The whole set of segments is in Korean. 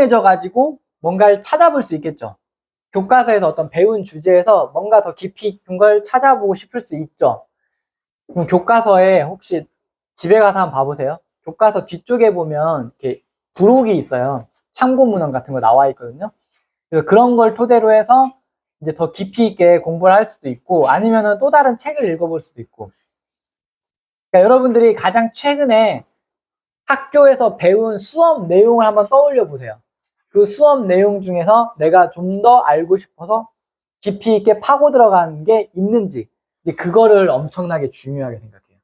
해져 가지고 뭔가를 찾아볼 수 있겠죠. 교과서에서 어떤 배운 주제에서 뭔가 더 깊이 있는 걸 찾아보고 싶을 수 있죠. 그럼 교과서에 혹시 집에 가서 한번 봐보세요. 교과서 뒤쪽에 보면 이렇게 부록이 있어요. 참고 문헌 같은 거 나와 있거든요. 그래서 그런 걸 토대로 해서 이제 더 깊이 있게 공부를 할 수도 있고 아니면은 또 다른 책을 읽어볼 수도 있고. 그러니까 여러분들이 가장 최근에 학교에서 배운 수업 내용을 한번 떠올려 보세요. 그 수업 내용 중에서 내가 좀 더 알고 싶어서 깊이 있게 파고 들어간 게 있는지 그거를 엄청나게 중요하게 생각해요.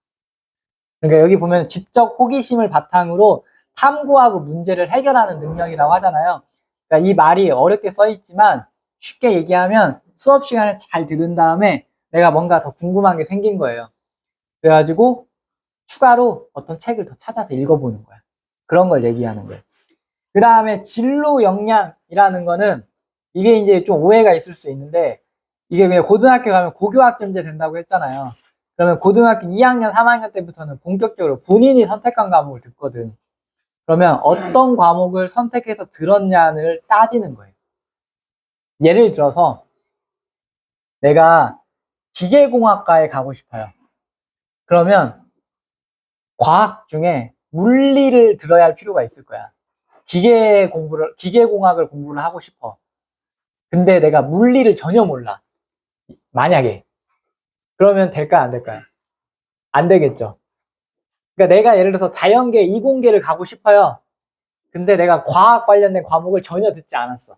그러니까 여기 보면 지적 호기심을 바탕으로 탐구하고 문제를 해결하는 능력이라고 하잖아요. 그러니까 이 말이 어렵게 써 있지만 쉽게 얘기하면 수업 시간에 잘 들은 다음에 내가 뭔가 더 궁금한 게 생긴 거예요. 그래가지고 추가로 어떤 책을 더 찾아서 읽어보는 거야. 그런 걸 얘기하는 거예요. 그 다음에 진로 역량이라는 거는 이게 이제 좀 오해가 있을 수 있는데 이게 그냥 고등학교 가면 고교학점제 된다고 했잖아요. 그러면 고등학교 2학년, 3학년 때부터는 본격적으로 본인이 선택한 과목을 듣거든. 그러면 어떤 과목을 선택해서 들었냐를 따지는 거예요. 예를 들어서 내가 기계공학과에 가고 싶어요. 그러면 과학 중에 물리를 들어야 할 필요가 있을 거야. 기계 공부를, 기계공학을 공부를 하고 싶어. 근데 내가 물리를 전혀 몰라. 만약에. 그러면 될까요? 안 될까요? 안 되겠죠. 그러니까 내가 예를 들어서 자연계, 이공계를 가고 싶어요. 근데 내가 과학 관련된 과목을 전혀 듣지 않았어.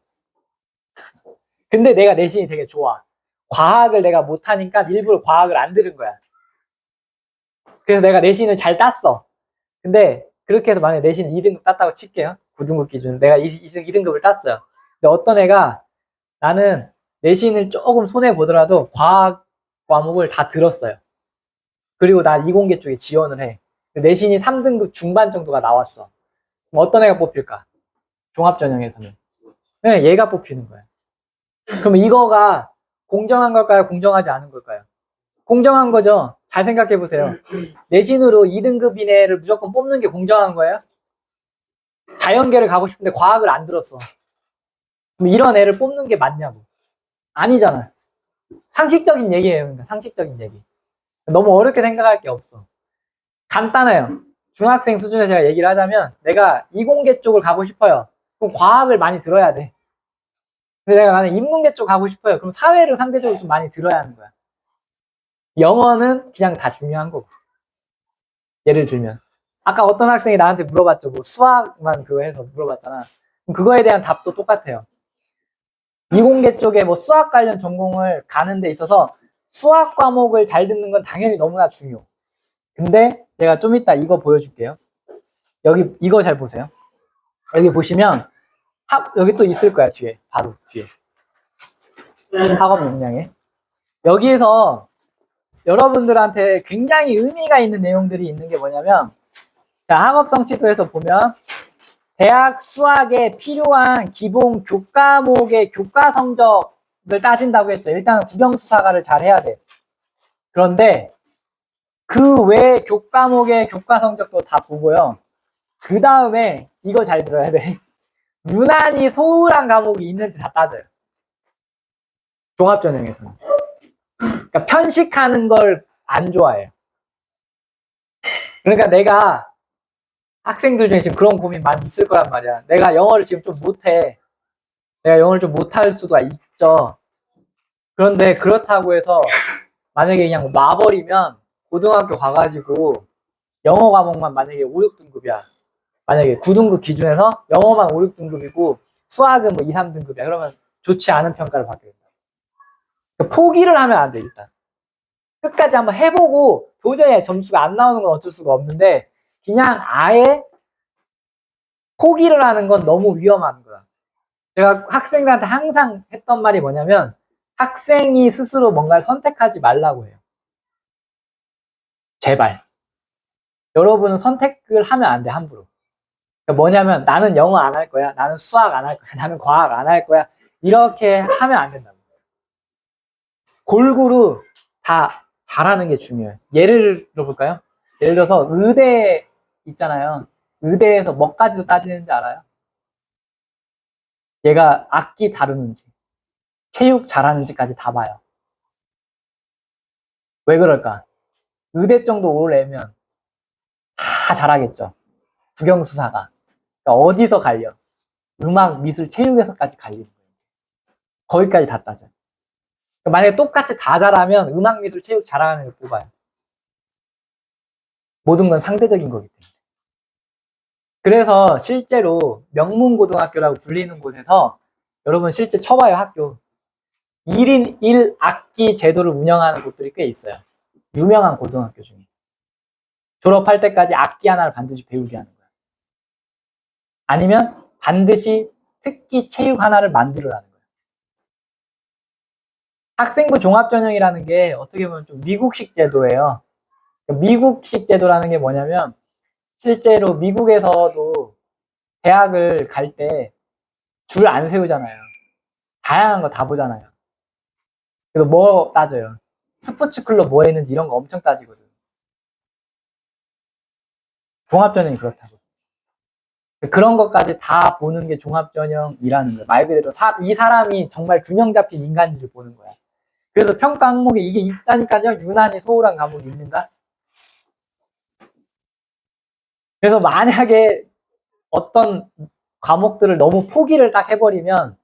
근데 내가 내신이 되게 좋아. 과학을 내가 못하니까 일부러 과학을 안 들은 거야. 그래서 내가 내신을 잘 땄어. 근데 그렇게 해서 만약에 내신 2등급 땄다고 칠게요. 9등급 기준. 내가 2등급을 땄어요. 근데 어떤 애가 나는 내신을 조금 손해 보더라도 과학 과목을 다 들었어요. 그리고 나 이공계 쪽에 지원을 해. 내신이 3등급 중반 정도가 나왔어. 어떤 애가 뽑힐까? 종합전형에서는. 네, 얘가 뽑히는 거야. 그럼 이거가 공정한 걸까요? 공정하지 않은 걸까요? 공정한 거죠. 잘 생각해 보세요. 내신으로 2등급 이내를 무조건 뽑는 게 공정한 거예요? 자연계를 가고 싶은데 과학을 안 들었어. 그럼 이런 애를 뽑는 게 맞냐고. 아니잖아. 상식적인 얘기예요. 그러니까 상식적인 얘기. 너무 어렵게 생각할 게 없어. 간단해요. 중학생 수준에 제가 얘기를 하자면 내가 이공계 쪽을 가고 싶어요. 그럼 과학을 많이 들어야 돼. 근데 내가 나는 인문계 쪽 가고 싶어요. 그럼 사회를 상대적으로 좀 많이 들어야 하는 거야. 영어는 그냥 다 중요한 거고. 예를 들면 아까 어떤 학생이 나한테 물어봤죠. 뭐 수학만 그거 해서 물어봤잖아. 그거에 대한 답도 똑같아요. 이공계 쪽에 뭐 수학 관련 전공을 가는 데 있어서 수학 과목을 잘 듣는 건 당연히 너무나 중요. 근데 제가 좀 이따 이거 보여줄게요. 여기 이거 잘 보세요. 여기 보시면 학 여기 또 있을 거야 뒤에 바로 뒤에 학업 역량에 여기에서 여러분들한테 굉장히 의미가 있는 내용들이 있는 게 뭐냐면 자, 학업 성취도에서 보면 대학 수학에 필요한 기본 교과목의 교과 성적을 따진다고 했죠. 일단은 국영수사과를 잘 해야 돼. 그런데 그 외 교과목의 교과 성적도 다 보고요. 그 다음에 이거 잘 들어야 돼. 유난히 소홀한 과목이 있는지 다 따져요. 종합전형에서는. 그러니까 편식하는 걸 안 좋아해요. 그러니까 내가 학생들 중에 지금 그런 고민 많이 있을 거란 말이야. 내가 영어를 지금 좀 못해. 내가 영어를 좀 못할 수가 있죠. 그런데 그렇다고 해서 만약에 그냥 놔버리면 고등학교 가가지고 영어 과목만 만약에 5, 6등급이야. 만약에 9등급 기준에서 영어만 5, 6등급이고 수학은 뭐 2, 3등급이야. 그러면 좋지 않은 평가를 받게 된다. 그러니까 포기를 하면 안 돼, 일단. 끝까지 한번 해보고 도저히 점수가 안 나오는 건 어쩔 수가 없는데 그냥 아예 포기를 하는 건 너무 위험한 거야. 제가 학생들한테 항상 했던 말이 뭐냐면 학생이 스스로 뭔가를 선택하지 말라고 해요. 제발. 여러분은 선택을 하면 안 돼, 함부로. 그러니까 뭐냐면 나는 영어 안 할 거야. 나는 수학 안 할 거야. 나는 과학 안 할 거야. 이렇게 하면 안 된다고. 골고루 다 잘하는 게 중요해요. 예를 들어볼까요? 예를 들어서 의대 있잖아요. 의대에서 뭐까지도 따지는지 알아요? 얘가 악기 다루는지, 체육 잘하는지까지 다 봐요. 왜 그럴까? 의대 정도 올래면 다 잘하겠죠. 국영수사가. 그러니까 어디서 갈려? 음악, 미술, 체육에서까지 갈리는 거예요. 거기까지 다 따져요. 그러니까 만약에 똑같이 다 잘하면 음악, 미술, 체육 잘하는 애를 뽑아요. 모든 건 상대적인 거기 때문에. 그래서 실제로 명문고등학교라고 불리는 곳에서 여러분 실제 쳐봐요, 학교. 1인 1악기 제도를 운영하는 곳들이 꽤 있어요. 유명한 고등학교 중에. 졸업할 때까지 악기 하나를 반드시 배우게 하는 거야. 아니면 반드시 특기 체육 하나를 만들으라는 거야. 학생부 종합전형이라는 게 어떻게 보면 좀 미국식 제도예요. 미국식 제도라는 게 뭐냐면 실제로 미국에서도 대학을 갈 때 줄 안 세우잖아요. 다양한 거 다 보잖아요. 그래서 뭐 따져요? 스포츠 클럽 뭐 했는지 이런 거 엄청 따지거든. 종합전형이 그렇다고. 그런 것까지 다 보는 게 종합전형이라는 거야. 말 그대로 사, 이 사람이 정말 균형 잡힌 인간인지를 보는 거야. 그래서 평가 항목에 이게 있다니까요. 유난히 소홀한 과목이 있는가? 그래서 만약에 어떤 과목들을 너무 포기를 딱 해버리면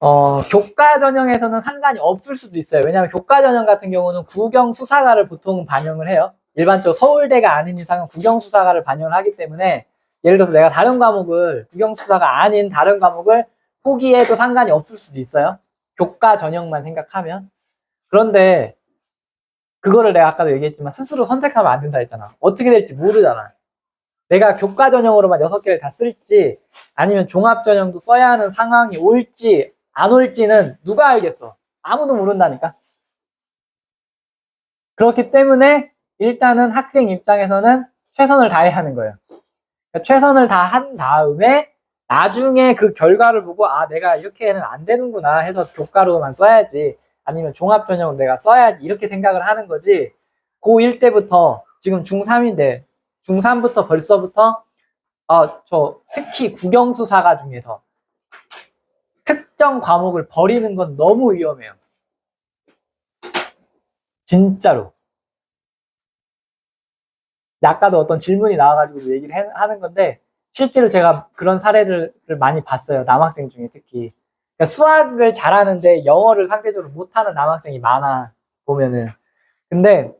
어, 교과 전형에서는 상관이 없을 수도 있어요. 왜냐하면 교과 전형 같은 경우는 국영 수사가를 보통 반영을 해요. 일반적으로 서울대가 아닌 이상은 국영 수사가를 반영을 하기 때문에 예를 들어서 내가 다른 과목을 국영 수사가 아닌 다른 과목을 포기해도 상관이 없을 수도 있어요. 교과 전형만 생각하면. 그런데 그거를 내가 아까도 얘기했지만 스스로 선택하면 안 된다 했잖아. 어떻게 될지 모르잖아. 내가 교과 전형으로만 여섯 개를 다 쓸지 아니면 종합 전형도 써야 하는 상황이 올지 안 올지는 누가 알겠어? 아무도 모른다니까. 그렇기 때문에 일단은 학생 입장에서는 최선을 다해야 하는 거예요. 그러니까 최선을 다 한 다음에 나중에 그 결과를 보고 아 내가 이렇게는 안 되는구나 해서 교과로만 써야지 아니면 종합 전형으로 내가 써야지 이렇게 생각을 하는 거지 고1 때부터 지금 중3인데 중3부터 벌써부터 어, 저 특히 국영수사가 중에서 특정 과목을 버리는 건 너무 위험해요. 진짜로. 아까도 어떤 질문이 나와가지고 얘기를 해- 하는 건데 실제로 제가 그런 사례를 많이 봤어요. 남학생 중에 특히. 그러니까 수학을 잘하는데 영어를 상대적으로 못하는 남학생이 많아 보면은. 근데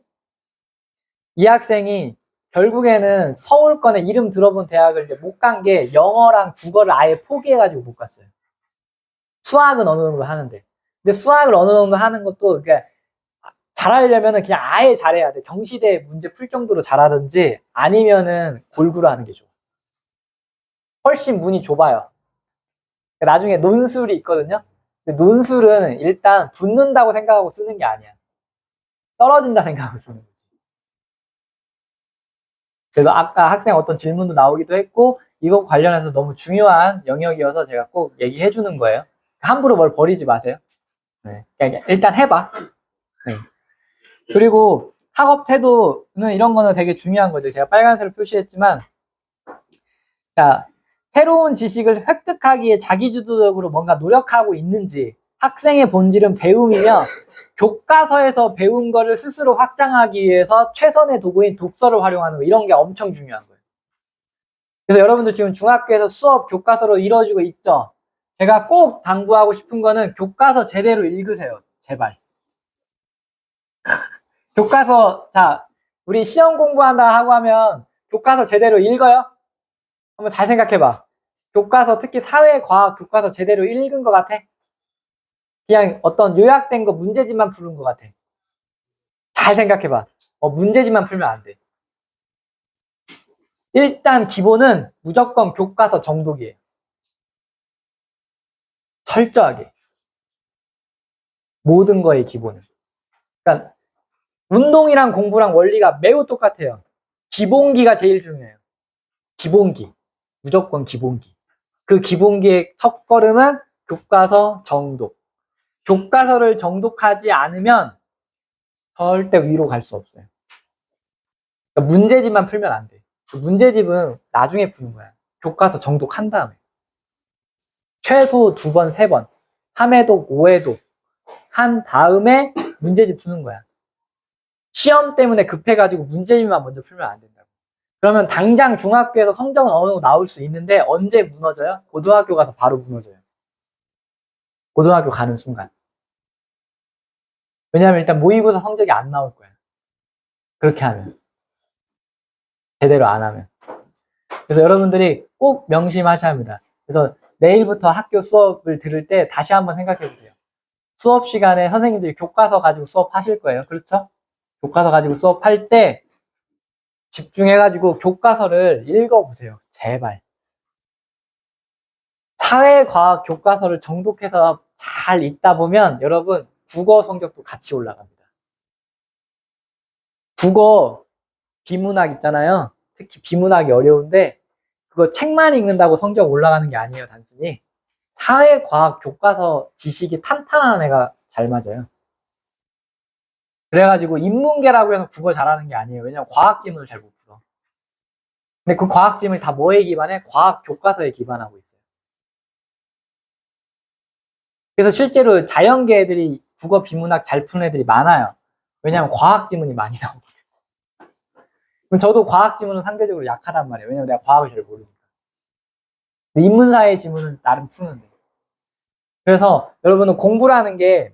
이 학생이 결국에는 서울권에 이름 들어본 대학을 못 간 게 영어랑 국어를 아예 포기해가지고 못 갔어요. 수학은 어느 정도 하는데. 근데 수학을 어느 정도 하는 것도 그러니까 잘하려면은 그냥 아예 잘해야 돼. 경시대 문제 풀 정도로 잘하든지 아니면은 골고루 하는 게 좋아. 훨씬 문이 좁아요. 나중에 논술이 있거든요. 논술은 일단 붙는다고 생각하고 쓰는 게 아니야. 떨어진다 생각하고 쓰는 거지. 그래서 아까 학생 어떤 질문도 나오기도 했고 이거 관련해서 너무 중요한 영역이어서 제가 꼭 얘기해 주는 거예요. 함부로 뭘 버리지 마세요. 네. 일단 해봐. 네. 그리고 학업 태도는 이런 거는 되게 중요한 거죠. 제가 빨간색을 표시했지만, 자, 새로운 지식을 획득하기에 자기주도적으로 뭔가 노력하고 있는지, 학생의 본질은 배움이며, 교과서에서 배운 거를 스스로 확장하기 위해서 최선의 도구인 독서를 활용하는 거, 이런 게 엄청 중요한 거예요. 그래서 여러분들 지금 중학교에서 수업 교과서로 이루어지고 있죠? 제가 꼭 당부하고 싶은 거는 교과서 제대로 읽으세요. 제발. 교과서, 자, 우리 시험 공부한다 하고 하면 교과서 제대로 읽어요? 한번 잘 생각해봐. 교과서, 특히 사회과학 교과서 제대로 읽은 것 같아? 그냥 어떤 요약된 거 문제집만 푸는 것 같아. 잘 생각해봐. 어, 문제집만 풀면 안 돼. 일단 기본은 무조건 교과서 정독이에요. 철저하게. 모든 거의 기본은. 그러니까 운동이랑 공부랑 원리가 매우 똑같아요. 기본기가 제일 중요해요. 기본기. 무조건 기본기. 그 기본기의 첫 걸음은 교과서 정독. 교과서를 정독하지 않으면 절대 위로 갈 수 없어요. 그러니까 문제집만 풀면 안 돼. 그 문제집은 나중에 푸는 거야. 교과서 정독한 다음에. 최소 두 번, 세 번. 3회독, 5회독. 한 다음에 문제집 푸는 거야. 시험 때문에 급해가지고 문제집만 먼저 풀면 안 된다고. 그러면 당장 중학교에서 성적은 어느 정도 나올 수 있는데 언제 무너져요? 고등학교 가서 바로 무너져요. 고등학교 가는 순간. 왜냐하면 일단 모의고사 성적이 안 나올 거야. 그렇게 하면. 제대로 안 하면. 그래서 여러분들이 꼭 명심하셔야 합니다. 그래서 내일부터 학교 수업을 들을 때 다시 한번 생각해 보세요. 수업 시간에 선생님들이 교과서 가지고 수업하실 거예요. 그렇죠? 교과서 가지고 수업할 때 집중해가지고 교과서를 읽어보세요. 제발. 사회과학 교과서를 정독해서 잘 읽다 보면 여러분 국어 성적도 같이 올라갑니다. 국어 비문학 있잖아요. 특히 비문학이 어려운데 그거 책만 읽는다고 성적 올라가는 게 아니에요, 단순히. 사회과학 교과서 지식이 탄탄한 애가 잘 맞아요. 그래가지고 인문계라고 해서 국어 잘하는 게 아니에요. 왜냐면 과학 지문을 잘 못 풀어. 근데 그 과학 지문이 다 뭐에 기반해? 과학 교과서에 기반하고 있어요. 그래서 실제로 자연계 애들이 국어 비문학 잘 푸는 애들이 많아요. 왜냐면 과학 지문이 많이 나오거든요. 그럼 저도 과학 지문은 상대적으로 약하단 말이에요. 왜냐면 내가 과학을 잘 모르니까. 근데 인문사의 지문은 나름 푸는데. 그래서 여러분은 공부라는 게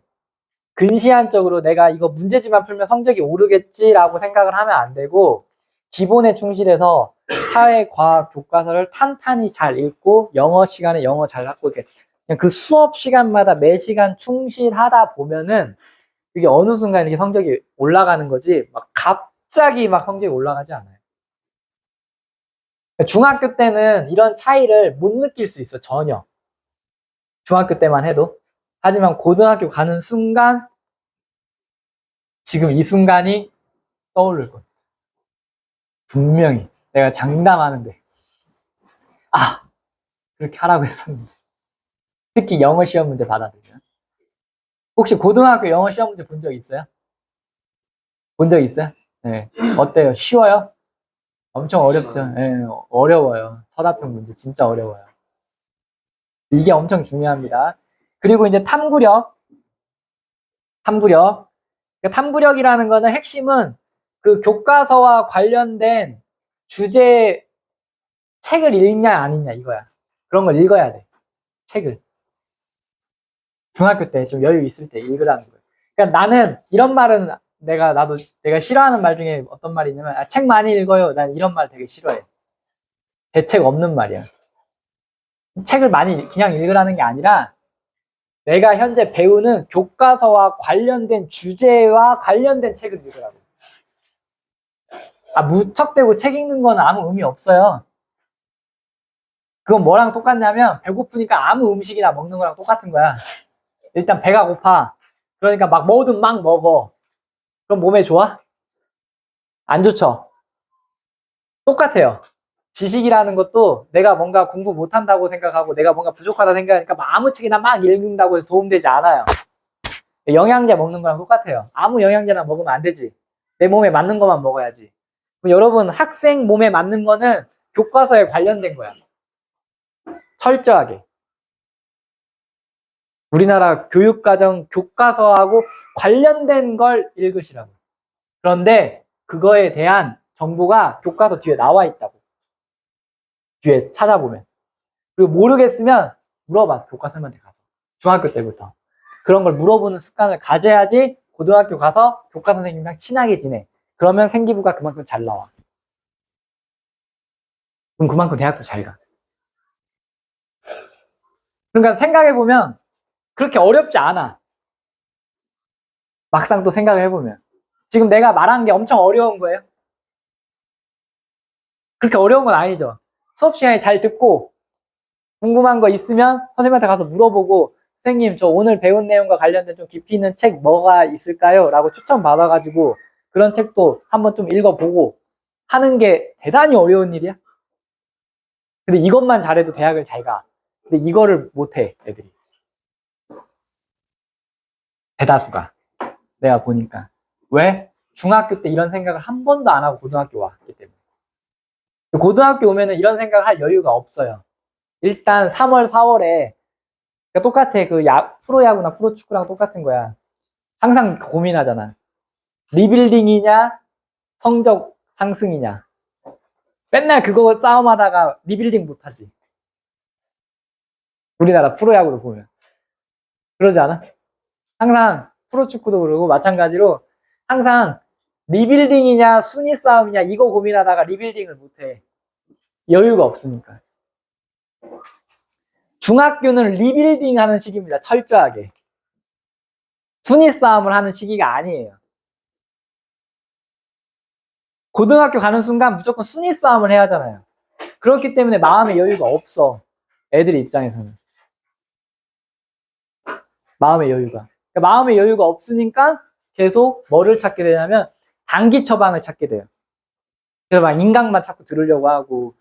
근시안적으로 내가 이거 문제지만 풀면 성적이 오르겠지라고 생각을 하면 안 되고 기본에 충실해서 사회, 과학, 교과서를 탄탄히 잘 읽고 영어 시간에 영어 잘 갖고 이렇게 그 수업 시간마다 매 시간 충실하다 보면은 이게 어느 순간 이렇게 성적이 올라가는 거지 막 갑자기 막 성적이 올라가지 않아요. 중학교 때는 이런 차이를 못 느낄 수 있어 전혀. 중학교 때만 해도. 하지만 고등학교 가는 순간 지금 이 순간이 떠오를 겁니다. 분명히 내가 장담하는데 아 그렇게 하라고 했었는데 특히 영어 시험 문제 받아들면 혹시 고등학교 영어 시험 문제 본 적 있어요? 본 적 있어요? 네 어때요? 쉬워요? 엄청 어렵죠. 네, 어려워요. 서답형 문제 진짜 어려워요. 이게 엄청 중요합니다. 그리고 이제 탐구력. 탐구력. 그러니까 탐구력이라는 거는 핵심은 그 교과서와 관련된 주제 책을 읽냐 안 읽냐 이거야. 그런 걸 읽어야 돼. 책을. 중학교 때 좀 여유 있을 때 읽으라는 거예요. 그러니까 나는 이런 말은 내가 나도 내가 싫어하는 말 중에 어떤 말이 있냐면 아, 책 많이 읽어요. 난 이런 말 되게 싫어해. 대책 없는 말이야. 책을 많이 그냥 읽으라는 게 아니라 내가 현재 배우는 교과서와 관련된 주제와 관련된 책을 읽으라고. 아, 무척대고 책 읽는 건 아무 의미 없어요. 그건 뭐랑 똑같냐면 배고프니까 아무 음식이나 먹는 거랑 똑같은 거야. 일단 배가 고파. 그러니까 막 뭐든 막 먹어. 그럼 몸에 좋아? 안 좋죠? 똑같아요. 지식이라는 것도 내가 뭔가 공부 못한다고 생각하고 내가 뭔가 부족하다 생각하니까 막 아무 책이나 막 읽는다고 해서 도움되지 않아요. 영양제 먹는 거랑 똑같아요. 아무 영양제나 먹으면 안 되지. 내 몸에 맞는 것만 먹어야지. 여러분 학생 몸에 맞는 거는 교과서에 관련된 거야. 철저하게. 우리나라 교육과정 교과서하고 관련된 걸 읽으시라고. 그런데 그거에 대한 정보가 교과서 뒤에 나와 있다고. 뒤에 찾아보면. 그리고 모르겠으면 물어봐, 교과서님한테 가서. 중학교 때부터. 그런 걸 물어보는 습관을 가져야지 고등학교 가서 교과 선생님이랑 친하게 지내. 그러면 생기부가 그만큼 잘 나와. 그럼 그만큼 대학도 잘 가. 그러니까 생각해보면 그렇게 어렵지 않아. 막상 또 생각을 해보면. 지금 내가 말한 게 엄청 어려운 거예요? 그렇게 어려운 건 아니죠. 수업 시간에 잘 듣고 궁금한 거 있으면 선생님한테 가서 물어보고 선생님 저 오늘 배운 내용과 관련된 좀 깊이 있는 책 뭐가 있을까요? 라고 추천 받아가지고 그런 책도 한번 좀 읽어보고 하는 게 대단히 어려운 일이야. 근데 이것만 잘해도 대학을 잘 가. 근데 이거를 못해 애들이. 대다수가. 내가 보니까. 왜? 중학교 때 이런 생각을 한 번도 안 하고 고등학교 왔기 때문에. 고등학교 오면은 이런 생각을 할 여유가 없어요. 일단 3월, 4월에 그러니까 똑같아. 그 야, 프로야구나 프로축구랑 똑같은 거야. 항상 고민하잖아. 리빌딩이냐, 성적 상승이냐. 맨날 그거 싸움하다가 리빌딩 못하지. 우리나라 프로야구를 보면. 그러지 않아? 항상 프로축구도 그러고 마찬가지로 항상 리빌딩이냐 순위 싸움이냐 이거 고민하다가 리빌딩을 못해. 여유가 없으니까. 중학교는 리빌딩 하는 시기입니다. 철저하게. 순위 싸움을 하는 시기가 아니에요. 고등학교 가는 순간 무조건 순위 싸움을 해야 하잖아요. 그렇기 때문에 마음의 여유가 없어. 애들 입장에서는. 마음의 여유가. 그러니까 마음의 여유가 없으니까 계속 뭐를 찾게 되냐면 단기 처방을 찾게 돼요. 그래서 막 인강만 자꾸 들으려고 하고.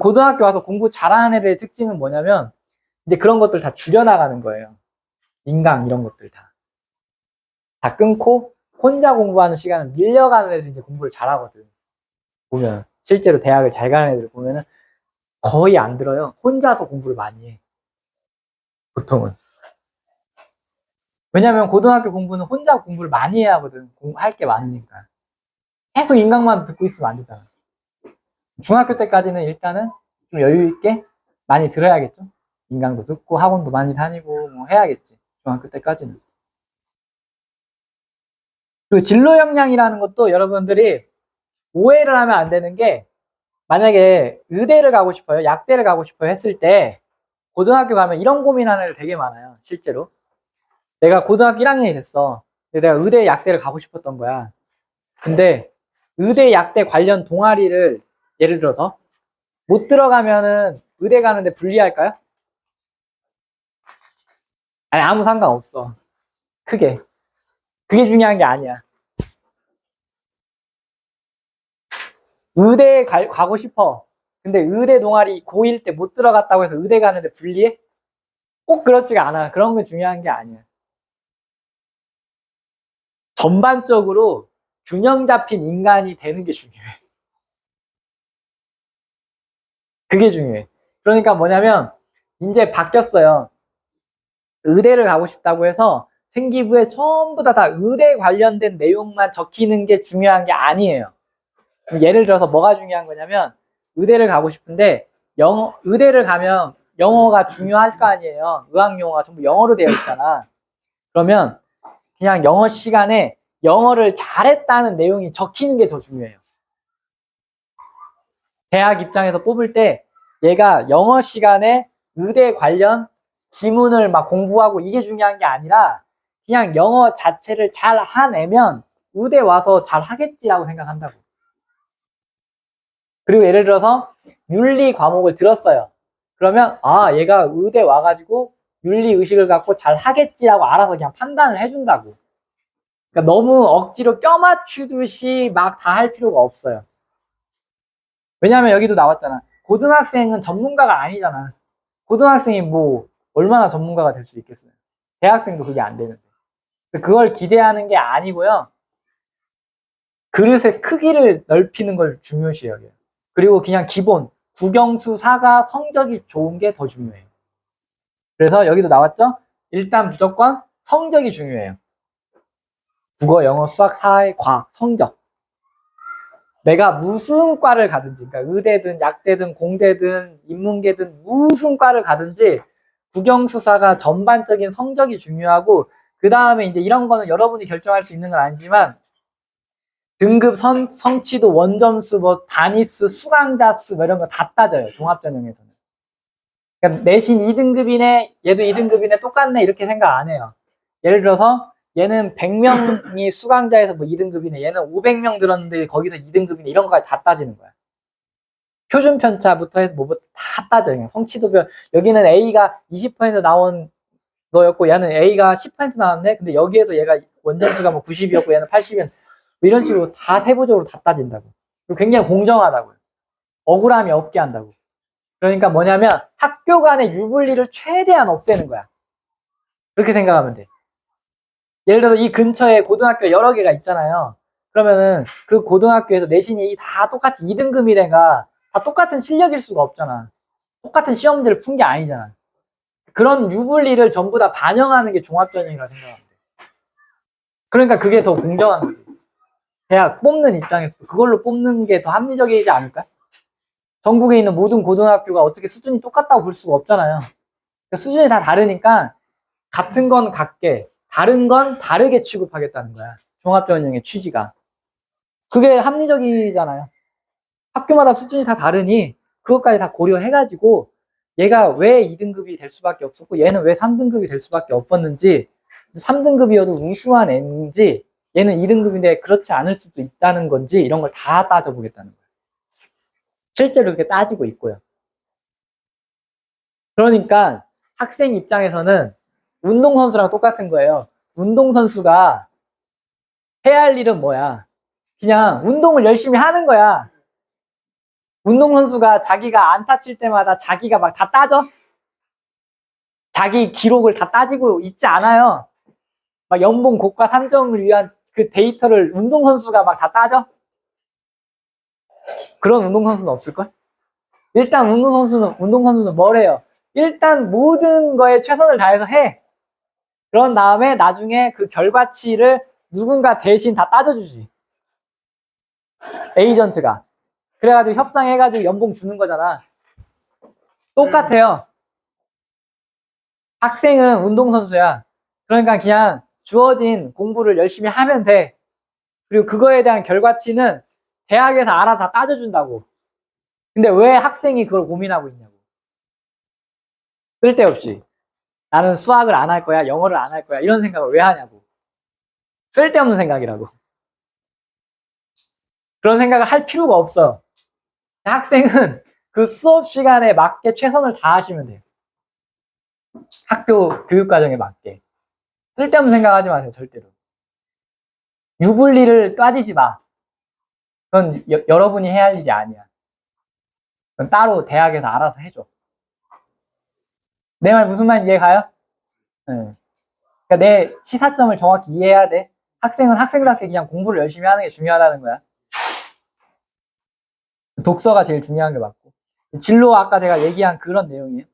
고등학교 와서 공부 잘하는 애들의 특징은 뭐냐면 이제 그런 것들 다 줄여나가는 거예요. 인강 이런 것들 다. 다 끊고 혼자 공부하는 시간을 밀려가는 애들이 이제 공부를 잘하거든. 보면 실제로 대학을 잘 가는 애들 보면은 거의 안 들어요. 혼자서 공부를 많이 해. 보통은. 왜냐면 고등학교 공부는 혼자 공부를 많이 해야 하거든. 할게 많으니까. 계속 인강만 듣고 있으면 안 되잖아. 중학교 때까지는 일단은 좀 여유 있게 많이 들어야겠죠. 인강도 듣고 학원도 많이 다니고 뭐 해야겠지. 중학교 때까지는. 그리고 진로 역량이라는 것도 여러분들이 오해를 하면 안 되는 게 만약에 의대를 가고 싶어요, 약대를 가고 싶어요 했을 때 고등학교 가면 이런 고민하는 애들 되게 많아요, 실제로. 내가 고등학교 1학년이 됐어. 근데 내가 의대 약대를 가고 싶었던 거야. 근데 의대 약대 관련 동아리를 예를 들어서 못 들어가면은 의대 가는데 불리할까요? 아니 아무 상관없어. 크게. 그게 중요한 게 아니야. 의대에 가, 가고 싶어. 근데 의대 동아리 고1 때 못 들어갔다고 해서 의대 가는데 불리해? 꼭 그렇지가 않아. 그런 건 중요한 게 아니야. 전반적으로 균형 잡힌 인간이 되는 게 중요해. 그게 중요해. 그러니까 뭐냐면, 이제 바뀌었어요. 의대를 가고 싶다고 해서 생기부에 전부 다, 다 의대 관련된 내용만 적히는 게 중요한 게 아니에요. 예를 들어서 뭐가 중요한 거냐면, 의대를 가고 싶은데, 영어, 의대를 가면 영어가 중요할 거 아니에요. 의학 용어가 전부 영어로 되어 있잖아. 그러면 그냥 영어 시간에 영어를 잘했다는 내용이 적히는 게 더 중요해요. 대학 입장에서 뽑을 때 얘가 영어 시간에 의대 관련 지문을 막 공부하고 이게 중요한 게 아니라 그냥 영어 자체를 잘 하내면 의대 와서 잘 하겠지라고 생각한다고. 그리고 예를 들어서 윤리 과목을 들었어요. 그러면 아 얘가 의대 와가지고 윤리 의식을 갖고 잘 하겠지라고 알아서 그냥 판단을 해준다고. 그러니까 너무 억지로 껴맞추듯이 막 다 할 필요가 없어요. 왜냐하면 여기도 나왔잖아. 고등학생은 전문가가 아니잖아. 고등학생이 뭐 얼마나 전문가가 될 수 있겠어요. 대학생도 그게 안 되는데. 그걸 기대하는 게 아니고요. 그릇의 크기를 넓히는 걸 중요시 여겨요. 그리고 그냥 기본 국영수 사가 성적이 좋은 게 더 중요해요. 그래서 여기도 나왔죠? 일단 무조건 성적이 중요해요. 국어, 영어, 수학, 사회, 과학, 성적. 내가 무슨 과를 가든지, 그러니까 의대든 약대든 공대든 인문계든 무슨 과를 가든지 국영수사가 전반적인 성적이 중요하고 그 다음에 이제 이런 거는 여러분이 결정할 수 있는 건 아니지만 등급 선, 성취도 원점수 뭐 단위수 수강자 수 뭐 이런 거 다 따져요 종합전형에서는 그러니까 내신 2등급이네 얘도 2등급이네 똑같네 이렇게 생각 안 해요 예를 들어서 얘는 100명이 수강자에서 뭐 2등급이네 얘는 500명 들었는데 거기서 2등급이네 이런 거까지 다 따지는 거야 표준 편차부터 해서 뭐부터 다 따져요 그냥 성취도별 여기는 A가 20% 나온 거였고 얘는 A가 10% 나왔네 근데 여기에서 얘가 원점수가 뭐 90이었고 얘는 80이었 뭐 이런 식으로 다 세부적으로 다 따진다고. 그리고 굉장히 공정하다고요. 억울함이 없게 한다고. 그러니까 뭐냐면 학교 간의 유불리를 최대한 없애는 거야. 그렇게 생각하면 돼. 예를 들어서 이 근처에 고등학교 여러 개가 있잖아요. 그러면은 그 고등학교에서 내신이 다 똑같이 2등급이래가 다 똑같은 실력일 수가 없잖아. 똑같은 시험지를 푼 게 아니잖아. 그런 유불리를 전부 다 반영하는 게 종합전형이라 생각합니다. 그러니까 그게 더 공정한 거지. 대학 뽑는 입장에서 그걸로 뽑는 게 더 합리적이지 않을까? 전국에 있는 모든 고등학교가 어떻게 수준이 똑같다고 볼 수가 없잖아요. 그러니까 수준이 다 다르니까 같은 건 같게, 다른 건 다르게 취급하겠다는 거야. 종합전형의 취지가. 그게 합리적이잖아요. 학교마다 수준이 다 다르니 그것까지 다 고려해가지고 얘가 왜 2등급이 될 수밖에 없었고 얘는 왜 3등급이 될 수밖에 없었는지 3등급이어도 우수한 애인지 얘는 2등급인데 그렇지 않을 수도 있다는 건지 이런 걸 다 따져보겠다는 거예요. 실제로 그렇게 따지고 있고요. 그러니까 학생 입장에서는 운동선수랑 똑같은 거예요. 운동선수가 해야 할 일은 뭐야? 그냥 운동을 열심히 하는 거야. 운동선수가 자기가 안타 칠 때마다 자기가 막 다 따져? 자기 기록을 다 따지고 있지 않아요. 막 연봉 고가 산정을 위한 그 데이터를 운동선수가 막 다 따져? 그런 운동선수는 없을걸? 일단 운동선수는, 운동선수는 뭘 해요? 일단 모든 거에 최선을 다해서 해. 그런 다음에 나중에 그 결과치를 누군가 대신 다 따져주지. 에이전트가. 그래가지고 협상해가지고 연봉 주는 거잖아. 똑같아요. 학생은 운동선수야. 그러니까 그냥 주어진 공부를 열심히 하면 돼. 그리고 그거에 대한 결과치는 대학에서 알아서 다 따져준다고. 근데 왜 학생이 그걸 고민하고 있냐고. 쓸데없이. 나는 수학을 안 할 거야, 영어를 안 할 거야, 이런 생각을 왜 하냐고. 쓸데없는 생각이라고. 그런 생각을 할 필요가 없어. 학생은 그 수업 시간에 맞게 최선을 다하시면 돼요. 학교 교육 과정에 맞게. 쓸데없는 생각하지 마세요, 절대로. 유불리를 따지지 마. 그건 여, 여러분이 해야 할 일이 아니야. 그건 따로 대학에서 알아서 해줘. 내 말 무슨 말인지 이해 가요? 네. 그러니까 내 시사점을 정확히 이해해야 돼. 학생은 학생답게 그냥 공부를 열심히 하는 게 중요하다는 거야. 독서가 제일 중요한 게 맞고. 진로 아까 제가 얘기한 그런 내용이에요.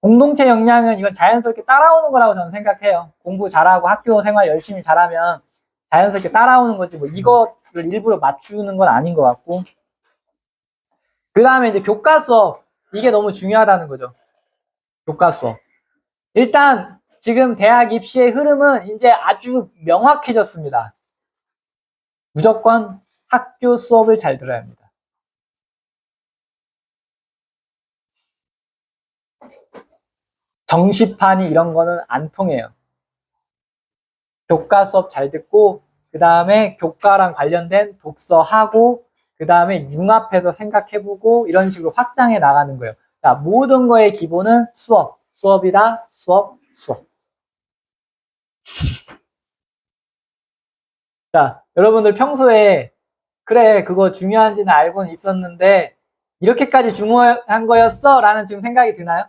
공동체 역량은 이건 자연스럽게 따라오는 거라고 저는 생각해요. 공부 잘하고 학교 생활 열심히 잘하면 자연스럽게 따라오는 거지 뭐 이거를 일부러 맞추는 건 아닌 것 같고. 그 다음에 이제 교과 수업 이게 너무 중요하다는 거죠. 교과 수업. 일단 지금 대학 입시의 흐름은 이제 아주 명확해졌습니다. 무조건 학교 수업을 잘 들어야 합니다. 정시판이 이런 거는 안 통해요. 교과 수업 잘 듣고 그 다음에 교과랑 관련된 독서하고 그 다음에 융합해서 생각해보고 이런 식으로 확장해 나가는 거예요. 자, 모든 거의 기본은 수업, 수업이다, 수업, 수업. 자, 여러분들 평소에 그래 그거 중요한지는 알고는 있었는데 이렇게까지 중요한 거였어? 라는 지금 생각이 드나요?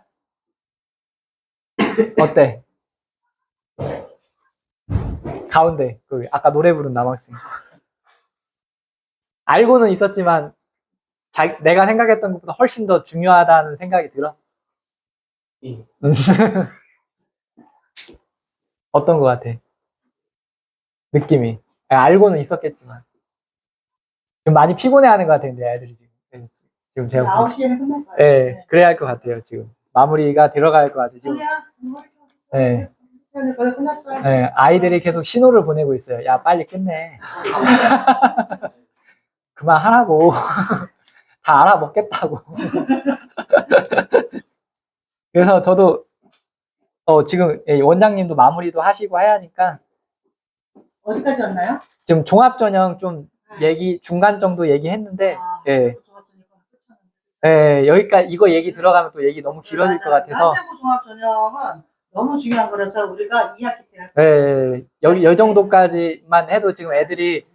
어때? 가운데 그 아까 노래 부른 남학생. 알고는 있었지만 자, 내가 생각했던 것보다 훨씬 더 중요하다는 생각이 들어? 예. 어떤 것 같아? 느낌이. 아, 알고는 있었겠지만. 좀 많이 피곤해하는 것 같은데 애들이 지금. 네, 지금 제가 보기- 9시에는 끝날 거예요. 네, 그래야 할 것 같아요 지금. 마무리가 들어갈 것 같아요 지금. 아 네, 네. 거의 끝났어요. 네, 아이들이 계속 신호를 보내고 있어요 야 빨리 끝내 그만하라고 다 알아먹겠다고 그래서 저도 어, 지금 예, 원장님도 마무리도 하시고 해야 하니까 어디까지 왔나요? 지금 종합 전형 좀 얘기 중간 정도 얘기했는데 아, 예. 예, 여기까지 이거 얘기 들어가면 또 얘기 너무 길어질 것 맞아요. 같아서 하세부 종합 전형은 너무 중요한 거라서 우리가 2학기 때할 예, 여기 이 정도까지만 해도 지금 애들이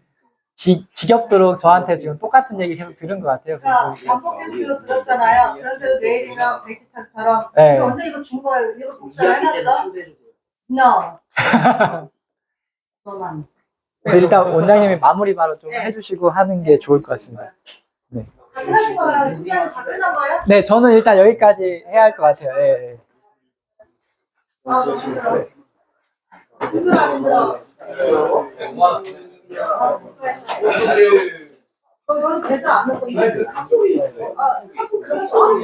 지, 지겹도록 저한테 지금 똑같은 얘기 계속 들은 것 같아요. 그러니까 반복해서 이거 들었잖아요. 그런데 내일이면 백지창처럼 예, 이거 언제 이거 준 거예요? 이거 복사를 2학기 때는 해놨어? No. 너만. 그래서 일단 원장님이 마무리 바로 좀 네. 해주시고 하는 게 좋을 것 같습니다. 다 끝난 거예요? 다 끝난 거예요? 네, 저는 일단 여기까지 해야 할 것 같아요. 예, 예. 아, 힘들어. 힘들어. 어, 너는 계좌 안 넣고 있는 아, 그럼